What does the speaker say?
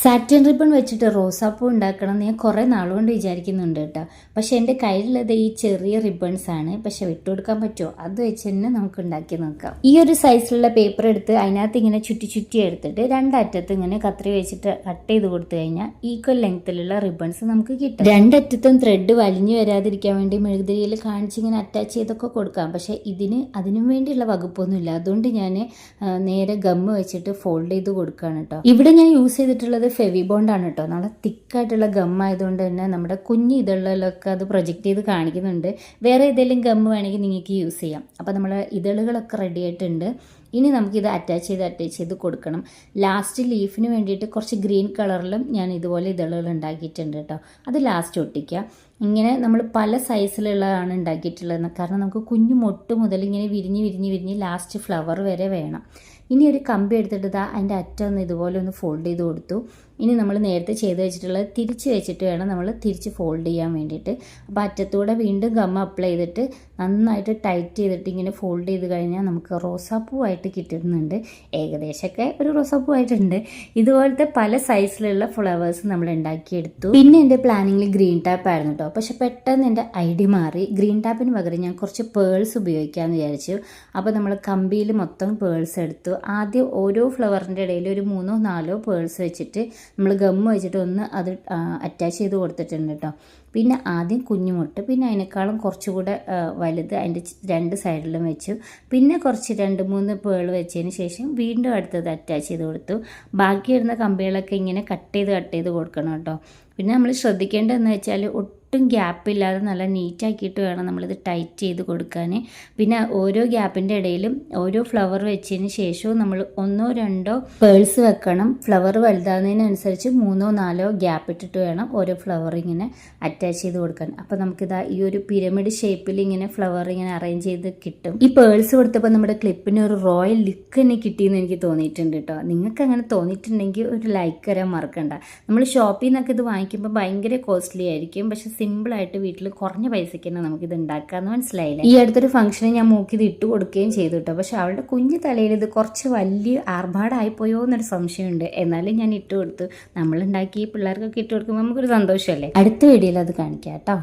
Satin ribbon വെച്ചിട്ട് റോസാപ്പൂ ഉണ്ടാക്കണം എന്ന് ഞാൻ കുറേ നാളുകൊണ്ട് വിചാരിക്കുന്നുണ്ട് കേട്ടോ. പക്ഷെ എന്റെ കയ്യിലുള്ളത് ഈ ചെറിയ റിബൺസ് ആണ്. പക്ഷെ വിട്ടുകൊടുക്കാൻ പറ്റുമോ? അത് വെച്ച് തന്നെ നമുക്ക് ഉണ്ടാക്കി നോക്കാം. ഈ ഒരു സൈസിലുള്ള പേപ്പർ എടുത്ത് അതിനകത്ത് ഇങ്ങനെ ചുറ്റി ചുറ്റി എടുത്തിട്ട് രണ്ടറ്റത്ത് ഇങ്ങനെ കത്രി വെച്ചിട്ട് കട്ട് ചെയ്ത് കൊടുത്തു കഴിഞ്ഞാൽ ഈക്വൽ ലെങ്ത്തിലുള്ള റിബൺസ് നമുക്ക് കിട്ടും. രണ്ടറ്റത്തും ത്രെഡ് വലിഞ്ഞു വരാതിരിക്കാൻ വേണ്ടി മെഴുകുതിരിയിൽ കാണിച്ച് ഇങ്ങനെ അറ്റാച്ച് ചെയ്തൊക്കെ കൊടുക്കാം. പക്ഷേ ഇതിന് അതിനും വേണ്ടിയുള്ള വകുപ്പൊന്നുമില്ല. അതുകൊണ്ട് ഞാൻ നേരെ ഗമ്മ് വെച്ചിട്ട് ഫോൾഡ് ചെയ്ത് കൊടുക്കുകയാണ് കേട്ടോ. ഇവിടെ ഞാൻ യൂസ് ചെയ്തിട്ടുള്ളത് ഫെവി ബോണ്ടാണ് കേട്ടോ. നല്ല തിക്കായിട്ടുള്ള ഗം ആയതുകൊണ്ട് തന്നെ നമ്മുടെ കുഞ്ഞു ഇതളിലൊക്കെ അത് പ്രൊജക്റ്റ് ചെയ്ത് കാണിക്കുന്നുണ്ട്. വേറെ ഏതെങ്കിലും ഗം വേണമെങ്കിൽ നിങ്ങൾക്ക് യൂസ് ചെയ്യാം. അപ്പോൾ നമ്മൾ ഇതളുകളൊക്കെ റെഡി ആയിട്ടുണ്ട്. ഇനി നമുക്കിത് അറ്റാച്ച് ചെയ്ത് അറ്റാച്ച് ചെയ്ത് കൊടുക്കണം. ലാസ്റ്റ് ലീഫിന് വേണ്ടിയിട്ട് കുറച്ച് ഗ്രീൻ കളറിലും ഞാൻ ഇതുപോലെ ഇതളുകൾ ഉണ്ടാക്കിയിട്ടുണ്ട് കേട്ടോ. അത് ലാസ്റ്റ് ഒട്ടിക്കുക. ഇങ്ങനെ നമ്മൾ പല സൈസിലുള്ളതാണ് ഉണ്ടാക്കിയിട്ടുള്ളത്. കാരണം നമുക്ക് കുഞ്ഞു മൊട്ട് മുതൽ ഇങ്ങനെ വിരിഞ്ഞ് വിരിഞ്ഞ് വിരിഞ്ഞ് ലാസ്റ്റ് ഫ്ലവർ വരെ വേണം. ഇനി ഒരു കമ്പി എടുത്തിട്ട് അതിന്റെ അറ്റം ഒന്ന് ഇതുപോലെ ഒന്ന് ഫോൾഡ് ചെയ്ത് കൊടുത്തു. ഇനി നമ്മൾ നേരത്തെ ചെയ്ത് വെച്ചിട്ടുള്ളത് തിരിച്ച് വെച്ചിട്ട് വേണം നമ്മൾ തിരിച്ച് ഫോൾഡ് ചെയ്യാൻ വേണ്ടിയിട്ട്. അപ്പോൾ അറ്റത്തൂടെ വീണ്ടും ഗമ്മ അപ്ലൈ ചെയ്തിട്ട് നന്നായിട്ട് ടൈറ്റ് ചെയ്തിട്ട് ഇങ്ങനെ ഫോൾഡ് ചെയ്ത് കഴിഞ്ഞാൽ നമുക്ക് റോസാപ്പൂവായിട്ട് കിട്ടുന്നുണ്ട്. ഏകദേശമൊക്കെ ഒരു റോസാപ്പൂവായിട്ടുണ്ട് ഇതുപോലത്തെ പല സൈസിലുള്ള ഫ്ലവേഴ്സ് നമ്മൾ ഉണ്ടാക്കിയെടുത്തു. പിന്നെ എന്റെ പ്ലാനിങ്ങിൽ ഗ്രീൻ ടാപ്പ് ആയിരുന്നു കേട്ടോ പക്ഷെ പെട്ടെന്ന് എന്റെ ഐഡി മാറി. ഗ്രീൻ ടാപ്പിന് പകരം ഞാൻ കുറച്ച് പേൾസ് ഉപയോഗിക്കാമെന്ന് വിചാരിച്ചു. അപ്പോൾ നമ്മൾ കമ്പിയിൽ മൊത്തം പേൾസ് എടുത്തു. ആദ്യം ഓരോ ഫ്ലവറിന്റെ ഇടയിൽ ഒരു മൂന്നോ നാലോ പേൾസ് വെച്ചിട്ട് നമ്മൾ ഗം വെച്ചിട്ട് ഒന്ന് അത് അറ്റാച്ച് ചെയ്ത് കൊടുത്തിട്ടുണ്ട് കേട്ടോ. പിന്നെ ആദ്യം കുഞ്ഞുമുട്ട് പിന്നെ അതിനേക്കാളും കുറച്ചുകൂടെ വലുത് അതിന്റെ രണ്ട് സൈഡിലും വെച്ചു. പിന്നെ കുറച്ച് രണ്ട് മൂന്ന് പേൾ വെച്ചതിന് ശേഷം വീണ്ടും അടുത്തത് അറ്റാച്ച് ചെയ്ത് കൊടുത്തു. ബാക്കി വരുന്ന കമ്പികളൊക്കെ ഇങ്ങനെ കട്ട് ചെയ്ത് കട്ട് ചെയ്ത് കൊടുക്കണം കേട്ടോ. പിന്നെ നമ്മൾ ശ്രദ്ധിക്കേണ്ടതെന്ന് വെച്ചാൽ ഒട്ടും ഗ്യാപ്പില്ലാതെ നല്ല നീറ്റാക്കിയിട്ട് വേണം നമ്മളിത് ടൈറ്റ് ചെയ്ത് കൊടുക്കാൻ പിന്നെ ഓരോ ഗ്യാപ്പിന്റെ ഇടയിലും ഓരോ ഫ്ലവർ വെച്ചതിന് ശേഷവും നമ്മൾ ഒന്നോ രണ്ടോ പേൾസ് വെക്കണം. ഫ്ലവർ വലുതാകുന്നതിനനുസരിച്ച് മൂന്നോ നാലോ ഗ്യാപ്പ് ഇട്ടിട്ട് വേണം ഓരോ ഫ്ലവർ ഇങ്ങനെ അറ്റാച്ച് ചെയ്ത് കൊടുക്കാൻ. അപ്പോൾ നമുക്കിതാ ഈ ഒരു പിരമിഡ് ഷേപ്പിൽ ഇങ്ങനെ ഫ്ലവർ ഇങ്ങനെ അറേഞ്ച് ചെയ്ത് കിട്ടും. ഈ പേൾസ് കൊടുത്തപ്പോൾ നമ്മുടെ ക്ലിപ്പിന് ഒരു റോയൽ ലുക്ക് തന്നെ കിട്ടിയെന്ന് എനിക്ക് തോന്നിയിട്ടുണ്ട് കേട്ടോ നിങ്ങൾക്ക് അങ്ങനെ തോന്നിയിട്ടുണ്ടെങ്കിൽ ഒരു ലൈക്ക് തരാൻ മറക്കണ്ട. നമ്മൾ ഷോപ്പിൽ നിന്നൊക്കെ ഇത് വാങ്ങിക്കുമ്പോൾ ഭയങ്കര കോസ്റ്റ്ലി ആയിരിക്കും. പക്ഷെ സിമ്പിളായിട്ട് വീട്ടിൽ കുറഞ്ഞ പൈസയ്ക്ക് തന്നെ നമുക്കിത് ഉണ്ടാക്കാമെന്ന് മനസ്സിലായില്ല? ഈ അടുത്തൊരു ഫംഗ്ഷന് ഞാൻ മൂക്കിത് ഇട്ട് കൊടുക്കുകയും ചെയ്തു കേട്ടോ പക്ഷെ അവളുടെ കുഞ്ഞു തലയിൽ ഇത് കുറച്ച് വലിയ ആർഭാടായിപ്പോയോ എന്നൊരു സംശയമുണ്ട്. എന്നാലും ഞാൻ ഇട്ട് കൊടുത്തു. നമ്മളുണ്ടാക്കി പിള്ളേർക്കൊക്കെ ഇട്ട് കൊടുക്കുമ്പോൾ നമുക്കൊരു സന്തോഷമല്ലേ? അടുത്ത വീഡിയോയിൽ അത് കാണിക്കാം കേട്ടോ